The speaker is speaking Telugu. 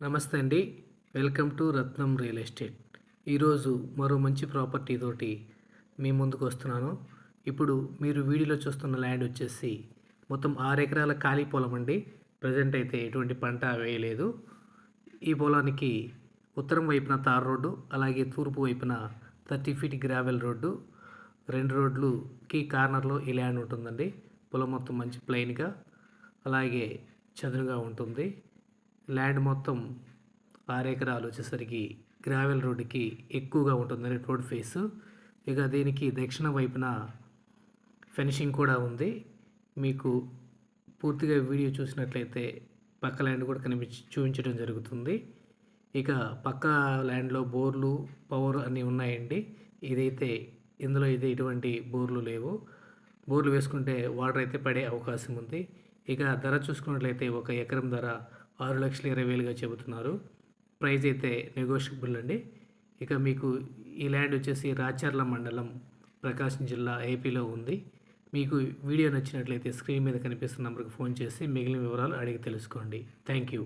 నమస్తే అండి. Welcome to Ratnam real estate. ఈరోజు మరో మంచి ప్రాపర్టీ తోటి మీ ముందుకు వస్తున్నాను. ఇప్పుడు మీరు వీడియోలో చూస్తున్న ల్యాండ్ వచ్చేసి మొత్తం ఆరు ఎకరాల ఖాళీ పొలం అండి. ప్రజెంట్ అయితే ఎటువంటి పంట వేయలేదు. ఈ పొలానికి ఉత్తరం వైపున తార్ రోడ్డు అలాగే తూర్పు వైపున థర్టీ ఫీట్ గ్రావెల్ రోడ్డు. రెండు రోడ్లుకి కార్నర్లో ఈ ల్యాండ్ ఉంటుందండి. పొలం మొత్తం మంచి ప్లెయిన్గా అలాగే చదునుగా ఉంటుంది. ల్యాండ్ మొత్తం ఆరు ఎకరాలు వచ్చేసరికి గ్రావెల్ రోడ్డుకి ఎక్కువగా ఉంటుందండి రోడ్ ఫేస్. ఇక దీనికి దక్షిణ వైపున ఫినిషింగ్ కూడా ఉంది. మీకు పూర్తిగా వీడియో చూసినట్లయితే పక్క ల్యాండ్ కూడా కనిపించి చూపించడం జరుగుతుంది. ఇక పక్క ల్యాండ్లో బోర్లు పవర్ అన్నీ ఉన్నాయండి. ఇదైతే ఇందులో ఇది ఎటువంటి బోర్లు లేవు. బోర్లు వేసుకుంటే వాటర్ అయితే పడే అవకాశం ఉంది. ఇక ధర చూసుకున్నట్లయితే ఒక ఎకరం ధర ఆరు లక్షల ఇరవై వేలుగా చెబుతున్నారు. ప్రైజ్ అయితే నెగోషియబుల్ అండి. ఇక మీకు ఈ ల్యాండ్ వచ్చేసి రాచర్ల మండలం ప్రకాశం జిల్లా ఏపీలో ఉంది. మీకు వీడియో నచ్చినట్లయితే స్క్రీన్ మీద కనిపిస్తున్న నెంబర్కి ఫోన్ చేసి మిగిలిన వివరాలు అడిగి తెలుసుకోండి. Thank you.